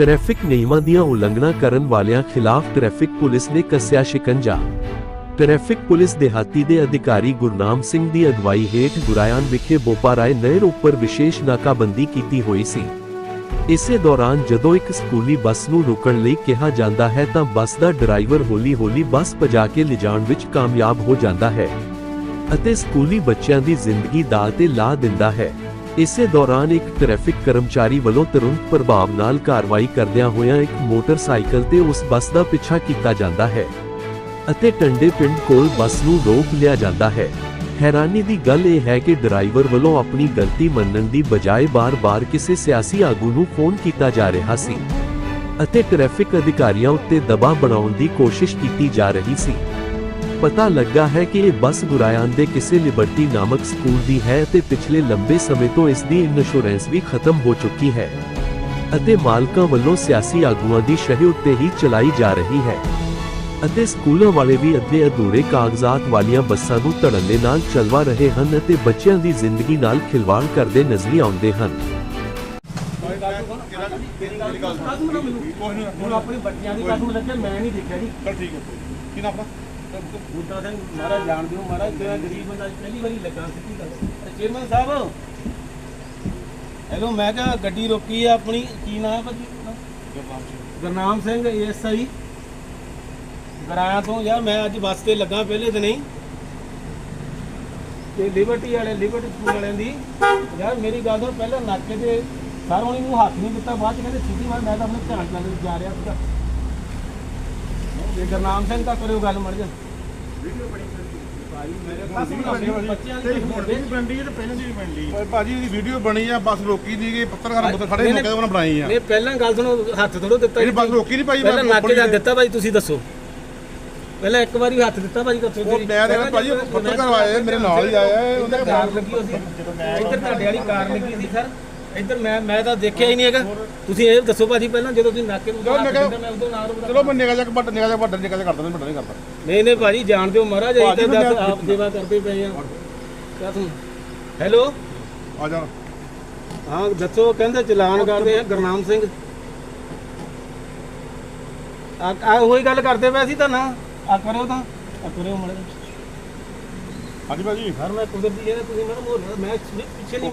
Traffic ਨਿਯਮਾਂ ਦੀਆਂ ਉਲੰਘਣਾ ਕਰਨ ਵਾਲਿਆਂ ਖਿਲਾਫ ਟ੍ਰੈਫਿਕ ਪੁਲਿਸ ਨੇ ਕੱਸਿਆ ਸ਼ਿਕੰਜਾ। ਟ੍ਰੈਫਿਕ ਪੁਲਿਸ ਦਿਹਾਤੀ ਦੇ ਅਧਿਕਾਰੀ ਗੁਰਨਾਮ ਸਿੰਘ ਦੀ ਅਗਵਾਈ ਹੇਠ ਗੁਰਾਇਆਂ ਵਿਖੇ ਬੋਪਾਰਾਏ ਨਹਿਰ ਉੱਪਰ ਵਿਸ਼ੇਸ਼ ਨਾਕਾਬੰਦੀ ਕੀਤੀ ਹੋਈ ਸੀ। ਇਸੇ ਦੌਰਾਨ ਜਦੋਂ ਇੱਕ ਸਕੂਲੀ ਬੱਸ ਨੂੰ ਰੋਕਣ ਲਈ ਕਿਹਾ ਜਾਂਦਾ ਹੈ ਤਾਂ ਬੱਸ ਦਾ ਡਰਾਈਵਰ ਹੌਲੀ-ਹੌਲੀ ਬੱਸ ਭਜਾ ਕੇ ਲਿਜਾਣ ਵਿੱਚ ਕਾਮਯਾਬ ਹੋ ਜਾਂਦਾ ਹੈ ਅਤੇ ਸਕੂਲੀ ਬੱਚਿਆਂ ਦੀ ਜ਼ਿੰਦਗੀ ਦਾਅ ਤੇ ਲਾ ਦਿੰਦਾ ਹੈ। ਇਸੇ ਦੌਰਾਨ ਇੱਕ ਟ੍ਰੈਫਿਕ ਕਰਮਚਾਰੀ ਵੱਲੋਂ ਤੁਰੰਤ ਪ੍ਰਭਾਵ ਨਾਲ ਕਾਰਵਾਈ ਕਰਦਿਆਂ ਹੋਇਆਂ ਇੱਕ ਮੋਟਰਸਾਈਕਲ ਤੇ ਉਸ ਬੱਸ ਦਾ ਪਿੱਛਾ ਕੀਤਾ ਜਾਂਦਾ ਹੈ ਅਤੇ ਟੰਡੇ ਪਿੰਡ ਕੋਲ ਬੱਸ ਨੂੰ ਰੋਕ ਲਿਆ ਜਾਂਦਾ ਹੈ। ਹੈਰਾਨੀ ਦੀ ਗੱਲ ਇਹ ਹੈ ਕਿ ਡਰਾਈਵਰ ਵੱਲੋਂ ਆਪਣੀ ਗਲਤੀ ਮੰਨਣ ਦੀ ਬਜਾਏ ਬਾਰ-ਬਾਰ ਕਿਸੇ ਸਿਆਸੀ ਆਗੂ ਨੂੰ ਫੋਨ ਕੀਤਾ ਜਾ ਰਿਹਾ ਸੀ ਅਤੇ ਟ੍ਰੈਫਿਕ ਅਧਿਕਾਰੀਆਂ ਉੱਤੇ ਦਬਾਅ ਬਣਾਉਣ ਦੀ ਕੋਸ਼ਿਸ਼ ਕੀਤੀ ਜਾ ਰਹੀ ਸੀ। ਪਤਾ ਲੱਗਾ ਹੈ ਕਿ ਇਹ ਬੱਸ ਗੁਰਾਇਆਂ ਦੇ ਕਿਸੇ ਲਿਬਰਟੀ ਨਾਮਕ ਸਕੂਲ ਦੀ ਹੈ ਅਤੇ ਪਿਛਲੇ ਲੰਬੇ ਸਮੇਂ ਤੋਂ ਇਸ ਦੀ ਇੰਸ਼ੋਰੈਂਸ ਵੀ ਖਤਮ ਹੋ ਚੁੱਕੀ ਹੈ ਅਤੇ ਮਾਲਕਾਂ ਵੱਲੋਂ ਸਿਆਸੀ ਆਗੂਆਂ ਦੀ ਸ਼ਹਿ ਉੱਤੇ ਹੀ ਚਲਾਈ ਜਾ ਰਹੀ ਹੈ ਅਤੇ ਸਕੂਲਾਂ ਵਾਲੇ ਵੀ ਅੱਧੇ ਅਧੂਰੇ ਕਾਗਜ਼ਾਤ ਵਾਲੀਆਂ ਬੱਸਾਂ ਨੂੰ ਧੜੱਲੇ ਨਾਲ ਚਲਵਾ ਰਹੇ ਹਨ ਅਤੇ ਬੱਚਿਆਂ ਦੀ ਜ਼ਿੰਦਗੀ ਨਾਲ ਖਿਲਵਾੜ ਕਰਦੇ ਨਜ਼ਰ ਆਉਂਦੇ ਹਨ। ਹੁਣ ਆਪਣੀ ਬੱਚਿਆਂ ਦੀ ਕਸਮ ਲੱਗੇ ਮੈਂ ਨਹੀਂ ਦੇਖਿਆ ਜੀ। ਚਲ ਠੀਕ ਹੈ। ਕੀ ਨਾਮ ਆਪਣਾ? ਬੂਟਾ ਸਿੰਘ ਮਹਾਰਾਜ ਜਾਣਦੇ ਹੋ ਮਹਾਰਾਜ ਕਿਹੜਾ ਗਰੀਬ ਬੰਦਾ ਪਹਿਲੀ ਵਾਰੀ ਲੱਗਾ ਸਿੱਧੀ ਗੱਲ ਚੇਅਰਮੈਨ ਸਾਹਿਬ ਹੈਲੋ ਮੈਂ ਕਿਹਾ ਗੱਡੀ ਰੋਕੀ ਆ ਆਪਣੀ ਕੀ ਨਾਮ ਹੈ ਭਾਜੀ? ਗੁਰਨਾਮ ਸਿੰਘ। ਐਸਆਈ ਗਰਾਇਆ ਤੋਂ ਯਾਰ ਮੈਂ ਅੱਜ ਬੱਸ ਤੇ ਲੱਗਾ ਪਹਿਲੇ ਦਿਨ ਹੀ। ਤੇ ਲਿਬਰਟੀ ਵਾਲੇ ਲਿਬਰਟੀ ਸਕੂਲ ਵਾਲਿਆਂ ਦੀ ਯਾਰ ਮੇਰੀ ਗੱਲ ਸੁਣ ਪਹਿਲਾਂ ਨਾਕੇ ਤੇ ਸਰ ਹੋਣੀ ਨੂੰ ਹੱਥ ਨਹੀਂ ਦਿੱਤਾ ਬਾਅਦ ਚ ਕਹਿੰਦੇ ਸਿੱਧੀ ਮਾਰ ਮੈਂ ਤਾਂ ਆਪਣੇ ਧਿਆਨ ਨਾਲ ਜਾ ਰਿਹਾ ਸੀਗਾ। ਇਹ ਗੁਰਨਾਮ ਸਿੰਘ ਤਾਂ ਕਰਿਓ ਗੱਲ ਮੜ ਜਾ। ਦੀ ਦੀ ਭਾਜੀ ਇਹਦੀ ਵੀਡੀਓ ਬਣੀ ਆ ਬੱਸ ਰੋਕੀ ਨਹੀਂ ਗਈ ਪੱਤਰਕਾਰ ਮੁੱਤੇ ਖੜੇ ਹੋ ਕੇ ਉਹਨਾਂ ਬਣਾਈ ਆ। ਨੇ ਪਹਿਲਾਂ ਗੱਲ ਸੁਣੋ ਹੱਥ ਥੋੜੋ ਦਿੱਤਾ ਇਹਦੀ ਬੱਸ ਰੋਕੀ ਨਹੀਂ ਭਾਈ ਪਹਿਲਾਂ ਨਾਕੇ ਦਾ ਦਿੱਤਾ ਭਾਈ ਤੁਸੀਂ ਦੱਸੋ। ਪਹਿਲਾਂ ਇੱਕ ਵਾਰੀ ਹੱਥ ਦਿੱਤਾ ਭਾਜੀ ਦੱਸੋ ਉਹ ਮੈਂ ਦੇਖਦਾ ਭਾਜੀ ਪੱਤਰਕਾਰ ਆਏ ਮੇਰੇ ਨਾਲ ਹੀ ਆਏ ਉਹਦਾ ਉਹਨੇ ਕਾਰ ਲੱਗੀ ਹੋਈ ਸੀ ਇੱਧਰ ਤੁਹਾਡੇ ਵਾਲੀ ਕਾਰ ਲੱਗੀ ਸੀ ਸਰ। ਇੱਧਰ ਮੈਂ ਮੈਂ ਤਾਂ ਦੇਖਿਆ ਹੀ ਨਹੀਂ ਹੈਗਾ। ਤੁਸੀਂ ਇਹ ਦੱਸੋ ਭਾਜੀ ਪਹਿਲਾਂ ਜਦੋਂ ਤੁਸੀਂ ਨਾਕੇ ਨੂੰ ਚਲੋ ਮੈਂ ਉਦੋਂ ਨਾਲ ਚਲੋ ਮੈਂ ਨਿਗਾਹ ਜਾ ਕੇ ਬੱਟ ਨਿਗਾਹ ਜਾ ਵੱਡਾ ਨਿਗਾਹ ਜਾ ਕਰਦਾ ਮੈਂ ਵੱਡਾ ਨਹੀਂ ਕਰਦਾ। ਨਹੀਂ ਨਹੀਂ ਭਾਜੀ ਜਾਣਦੇ ਹੋ ਮਹਾਰਾਜ ਅਸੀਂ ਤਾਂ ਦੱਸ ਆਪ ਸੇਵਾ ਕਰਦੇ ਪਏ ਆ ਕਿਆ ਤੂੰ ਹੈਲੋ? ਆ ਜਾ। ਹਾਂ ਦੱਸੋ ਕਹਿੰਦੇ ਚਲਾਨ ਕਰਦੇ ਆ ਗੁਰਨਾਮ ਸਿੰਘ। ਆ ਆ ਉਹੀ ਗੱਲ ਕਰਦੇ ਪਏ ਸੀ ਤਾਂ ਨਾ। ਆ ਕਰਿਓ ਤਾਂ। ਆ ਕਰਿਓ ਮੜੇ ਹਾਂਜੀ ਭਾਜੀ। ਮੈਂ ਕੁਦਰਤੀ ਇਹ ਤੁਸੀਂ ਮੈਨੂੰ ਮੈਂ ਪਿੱਛੇ ਨਹੀਂ